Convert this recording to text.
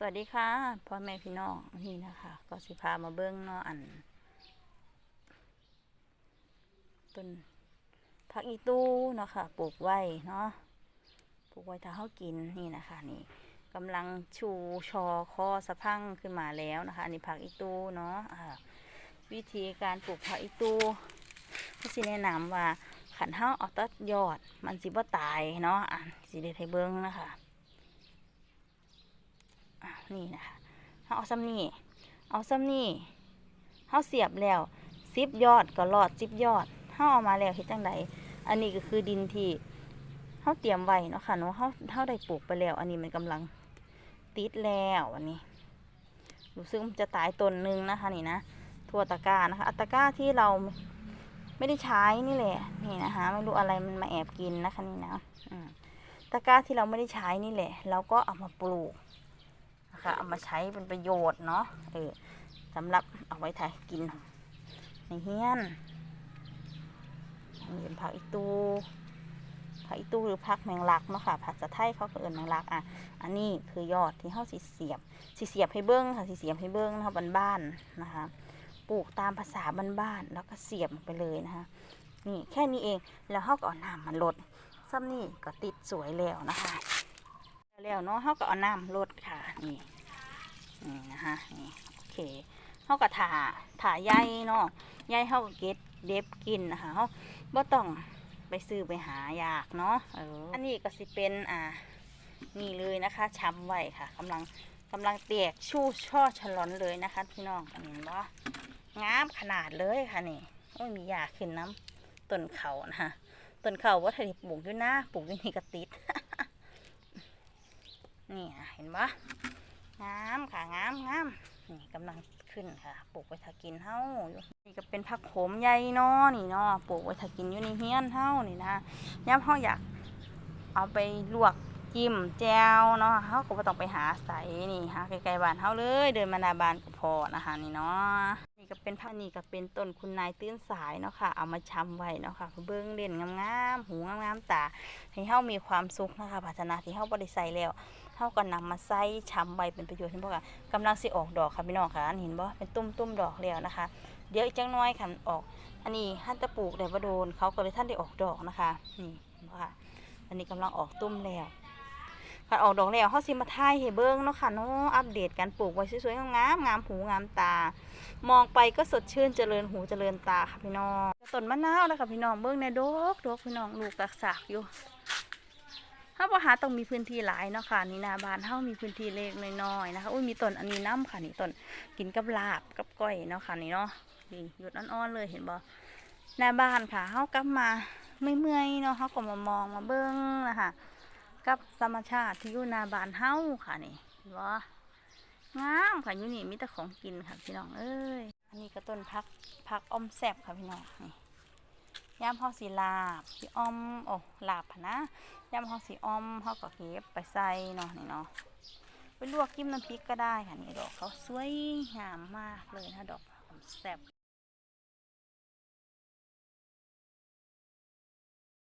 สวัสดีค่ะพ่อแม่พี่น้องนี่นะคะ ก็สิพามาเบิ้งเนาะอันต้นผักอีตู้เนาะค่ะปลูกไว้เนาะปลูกไว้ถ้าเขากินนี่นะคะนี่กำลังชูชอคอสะพังขึ้นมาแล้วนะคะอันนี้ผักอีตู้เนาะอ่าวิธีการปลูกผักอีตู้ก็สิแนะนำว่าขันเฮาเอาตัดยอดมันสิบ่ตายเนาะอะสิเด็ดให้เบิ้งนะคะ นี่นะคะเขาเอาซ้ำนี่เอาซ้ำนี่เขาเสียบแล้วซิบยอดก็รอดซิบยอดเขาเอามาแล้วเฮ็ดจังไดอันนี้ก็คือดินที่เขาเตรียมไว้เนาะค่ะเนาะเขาเขาได้ปลูกไปแล้ว อันนี้มันกำลังติดแล้วอันนี้รู้สึกจะตายต้นนึงนะคะนี่นะทั่วตะกร้านะคะอัตะกร้าที่เราไม่ได้ใช้นี่แหละนี่นะคะไม่รู้อะไรมันมาแอบกินนะคะนี่นะอืตะกร้าที่เราไม่ได้ใช้นี่แหละเราก็เอามาปลูก นะคะเอามาใช้เป็นประโยชน์เนาะเออสำหรับเอาไว้ถ่ายกินในเฮียนอันนี้เป็นผักอีตูผักอีตูหรือผักแมงลักเนาะค่ะผักสะไทยเขาเอิญแมงลักอะอันนี้คือยอดที่เขาสิเสียบสิเสียบให้เบิ้งค่ะสิเสียบให้เบิ้งนะคะบ้านๆนะคะปลูกตามภาษาบ้านๆแล้วก็เสียบไปเลยนะคะนี่แค่นี้เองแล้วเขาก็เอาน้ำมันลดซ้ำนี่ก็ติดสวยแล้วนะคะ แล้วเนาะเขาก็เอาน้ำลดค่ะนี่นี่นะคะนี่โอเคเขาก็ถ่าถ่าใยเนาะใยเขาก็เก็ดเด็บกินนะคะเขาบ่ต้องไปซื้อไปหายากเนาะเอออันนี้ก็สิเป็นอ่านี่เลยนะคะช้ำไว้ค่ะกำลังกำลังเตียกชู่ช่อฉลอนเลยนะคะ พี่น้องเห็นบ่งามขนาดเลยค่ะนี่โอ้ยมียาขึ้นน้ำต้นเขานะคะต้นเขาว่าถ้าได้ปลูกอยู่หนะปลูกอยู่นี่ก็ติด นี่เห็นปะงามค่ะงามงามนี่กำลังขึ้นค่ะปลูกไว้ถ้ากินเฮ้าอยู่นี่ก็เป็นผักโขมใหญ่นาะนี่เนาะปลูกไว้ถ้ากินอยู่ในเฮียนเฮ้านี่นะย่ำเฮาอยากเอาไปลวกจิ้มแจวเนาะเฮาก็บ่ต้องไปหาใส่นี่หาไกลๆบ้านเฮาเลยเดินมาหน้าบ้านก็พอนะคะนี่เนาะนี่ก็เป็นผักนี่ก็เป็นต้นคุณนายตื้นสายเนาะค่ะเอามาชำไว้เนาะค่ะเบิ้องเด่นงามๆหูงามๆตาให้เฮามีความสุขนะคะภาชนะที่เฮาบ่ได้ใส่แล้ว เฮาก็นำมาใส่ช้ำไว้เป็นประโยชน์เห็นบ่ค่ะกำลังสิออกดอกค่ะพี่น้องค่ะอันเห็นบ่เป็นตุ้มตุ้มดอกแล้วนะคะ เดี๋ยวอีกจังน้อยค่ะออก อันนี้ท่านตะปลูกได้บ่โดนเขาก็เลยท่านได้ออกดอกนะคะ นี่บ่ค่ะ อันนี้กำลังออกตุ้มแล้วการออกดอกแล้วเฮาสิมาถ่ายให้เบิ่งเนาะค่ะเนาะอัปเดตการปลูกไว้สวยๆงามงามหูงามตา มองไปก็สดชื่นเจริญหูเจริญตาค่ะพี่น้องต้นมะนาวนะคะพี่น้องเบิ่งในดอกดอกพี่น้องลูกตักสากอยู่ ถ้าบ่หาต้องมีพื้นที่หลายเนาะค่ะนี่นาบ้านเฮามีพื้นที่เล็กน้อยๆนะคะอุ้ยมีต้นอันนี้น้ำค่ะนี่ต้นกินกับลาบกับก้อยเนาะค่ะนี่เนาะนี่หยุดอ่อนๆเลยเห็นบ่หน้าบ้านค่ะเฮากลับมาไม่เมื่อยๆเนาะเฮาก็มามองมาเบิ่งนะคะกับธรรมชาติที่อยู่หน้าบ้านเฮาค่ะนี่เห็นบ่งามค่ะอยู่นี่มีแต่ของกินค่ะพี่น้องเอ้ยอันนี้ก็ต้นพักพักอมแซบค่ะพี่น้องนี่ ยามเฮาสีลาบสีอ้อมโอ้ลาบพะนะยำเขาสีอ้อมเขาก็เก็บไปใส่เนาะนี่เนาะไปลวกจิ้มน้ำพริกก็ได้ค่ะนี่ดอกเขาสวยงามมากเลยนะดอกหอมแซ่บ